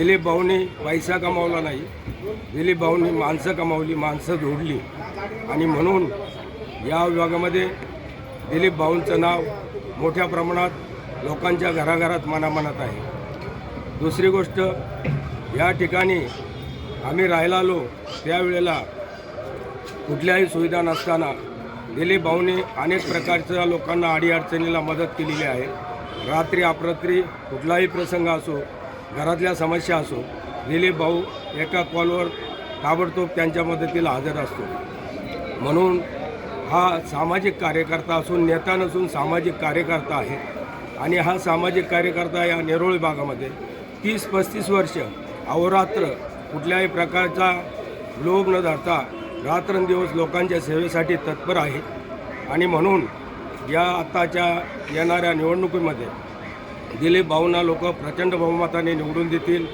दिलीप भाऊनी पैसा कमावला नाही. दिलीप भाऊंनी माणसं कमावली माणसं जोडली. आणि म्हणून या विभागामध्ये दिलीप भाऊंचं नाव मोठ्या प्रमाणात लोकांच्या घराघरात मनामनात आहे. दुसरी गोष्ट या ठिकाणी आम्ही राहायला आलो त्यावेळेला कुठल्याही सुविधा नसताना दिलीप भाऊने अनेक प्रकारच्या लोकांना अडीअडचणीला मदत केलेली आहे. रात्री अपरात्री कुठलाही प्रसंग असो घरातल्या समस्या असो दिलीप भाऊ एका कॉलवर ताबडतोब त्यांच्या मदतीला हजर असतो. म्हणून हा सामाजिक कार्यकर्ता असून नेता नसून सामाजिक कार्यकर्ता आहे. आणि हा सामाजिक कार्यकर्ता या नेरोळी भागामध्ये तीस पस्तीस वर्ष अहोरात्र कुठल्याही प्रकारचा लोभ न धरता रात्रंदिवस लोकांच्या सेवेसाठी तत्पर आहे. आणि म्हणून या आत्ताच्या येणाऱ्या निवडणुकीमध्ये दिलीप भाऊंना लोक प्रचंड बहुमताने निवडून देतील.